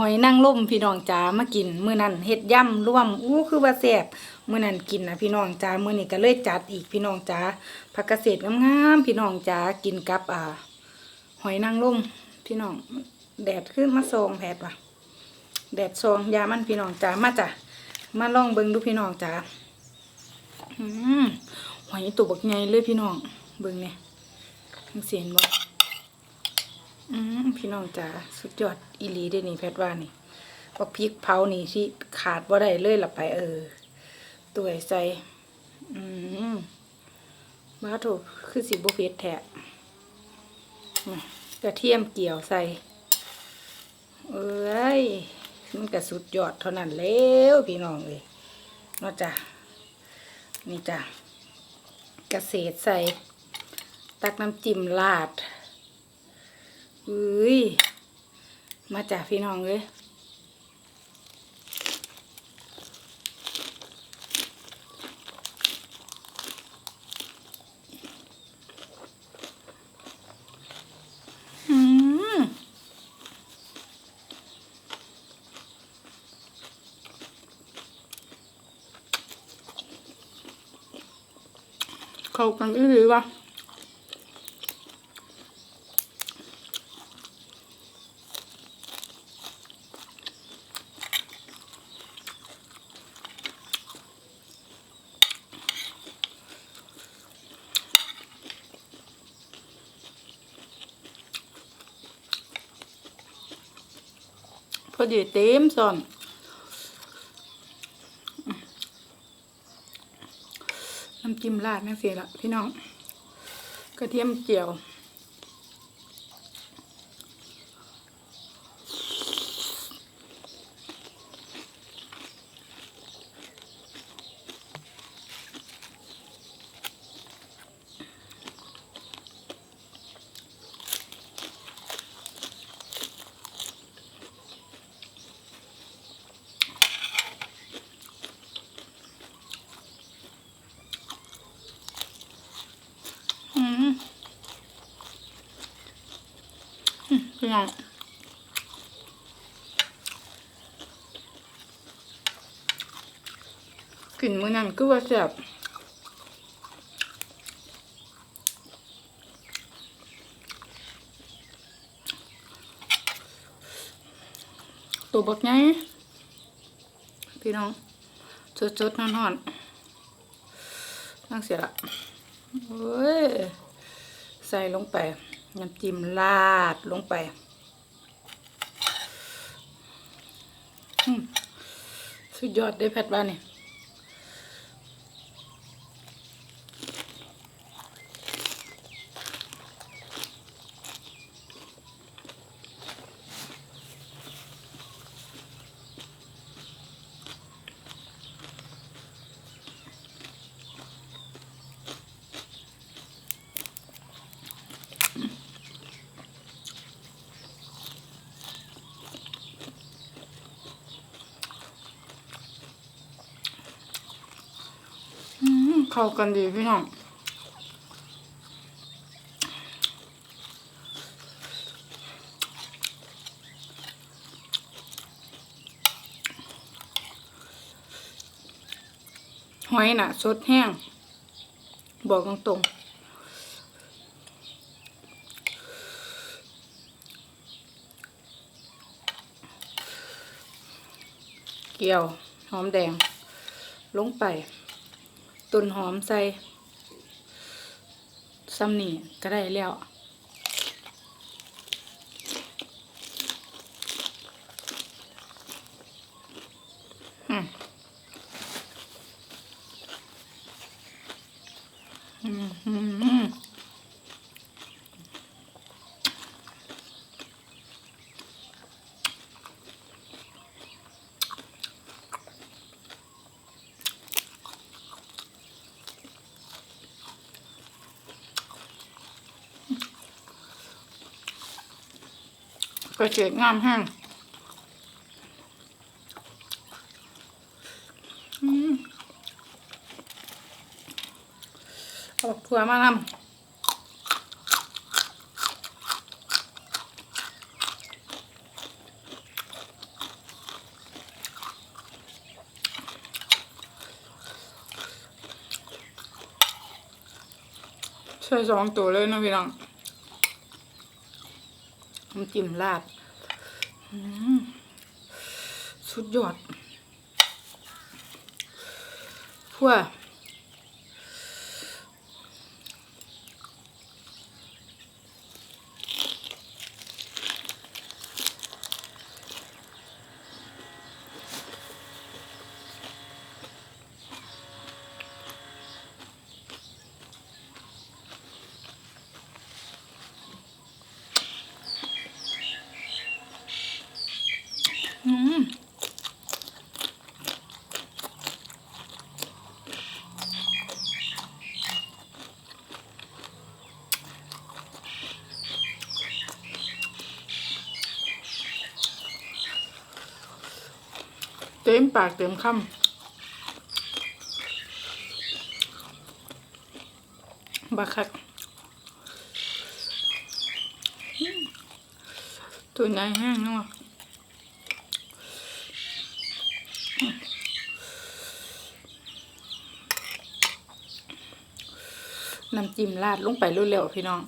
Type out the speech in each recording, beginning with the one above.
หอยนางรมพี่น้องจ๋ามากินมื้อนั้นเฮ็ดย่ำร่วมอู้คือว่าแซ่บมื้อนั้นกินนะพี่น้องจ๋ามื้อนี้ก็เลยจัดอีกพี่น้องจ๋าผักเกษตรงามๆพี่น้องจ๋ากินกับอ่า หอยนางรมพี่น้องแดดขึ้นมาซองแผดว่ะแดดซองยามันพี่น้องจ๋ามาจ้ะมาลองเบิ่งดูพี่น้องจ๋าอืมหอยตัวบักใหญ่เลยพี่น้องเบิ่งเนี่ยเสียนบ่ อืมพี่น้องจ๋าสุดยอดอีหลีเด้นี่แพทย์ว่านี่บักพริกเผานี่ที่ขาดบ่าได้เลยล่ะไป เออตัวใส่อืมมาถูกคือสิบ่เผ็ดแท้มากระเทียมเกี่ยวใส่ เอ้ย มันก็สุดยอดเท่านั้นแล้วพี่น้องเอ้ยนาะจ้ะนี่จ้ะเกษตรใส่ ตักน้ำจิ้มราด อ้ย มาจากพี่น้องเลยอืมเข้ากันอีหรือวะ อดีเต็มส่อนน้ำจิ้มราดนั่นเสียละพี่น้อง กระเทียมเจียว อืมอืม พี่น้องกลิ่นมือนั้นคือว่าแซ่บตัวบักไงพี่น้องสดๆนอนๆนั่งเสียละเฮ้ย ใส่ลงไป น้ำจิ้มลาดลงไปสุดยอดได้แพทบ้านนี่อืม เข้ากันดีพี่น้องหอยน่ะสดแห้ง บอกตรงๆเกี่ยวหอมแดง ลงไป ต้นหอมใส่ซ้ำนี่ก็ได้แล้ว ระเฉดงามแห้งเอาบักถั่วมาทำใช่สองตัวเลยนะพี่น้อง น้ำจิ้มลาดสุดยอดพัวอืมเต็มปากเต็มคำบักคักตัวใหญ่แห้งเนาะน้ำจิ้มราดลงไปเร็วๆพี่น้อง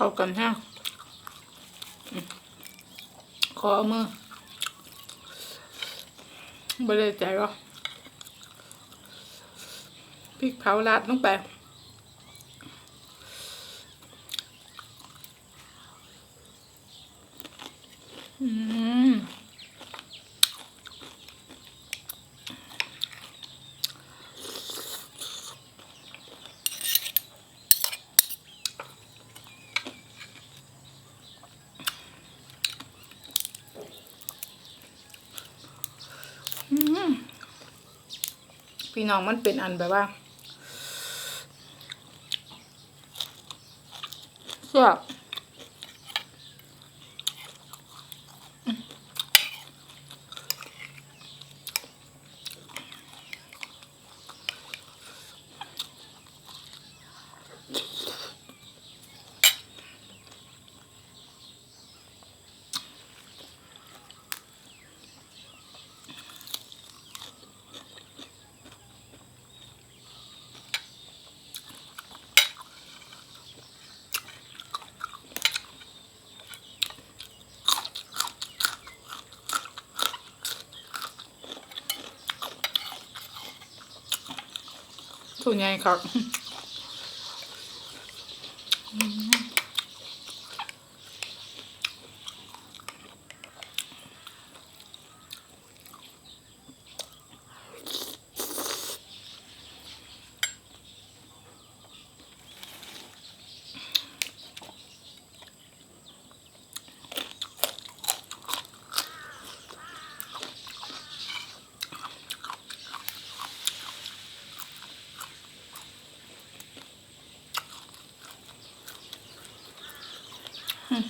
เข้ากันแห้งอืมขอเอามือไม่ได้ใจหรอพริกเผาราดลงไป อืม พี่น้องมันเป็นอันแบบว่าเสื้อ บส่วนใหญ่ครับ হুম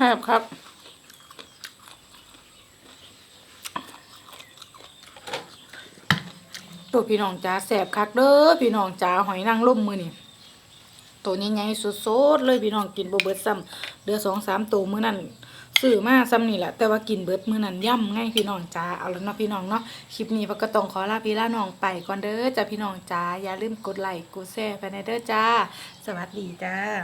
แซ่บครับ ตัวพี่น้องจ้าแสบคักเด้อพี่น้องจ้าหอยนางรมมือนี่ตัวใหญ่ๆสดๆเลยพี่น้องกินบเบิดซ้ำเหลือสองสามตัวมือนั้นซื้อมาซ้ำนี่แหละแต่ว่ากินเบิดมือนั้นย่ำไงพี่น้องจ้าเอาแล้วเนาะพี่น้องเนาะคลิปนี้พกก็ต้องขอลาพี่ลาน้องไปก่อนเด้อจ้าพี่น้องจ้าอย่าลืมกดไลค์กดแชร์ไปในเด้อจ้า สวัสดีจ้า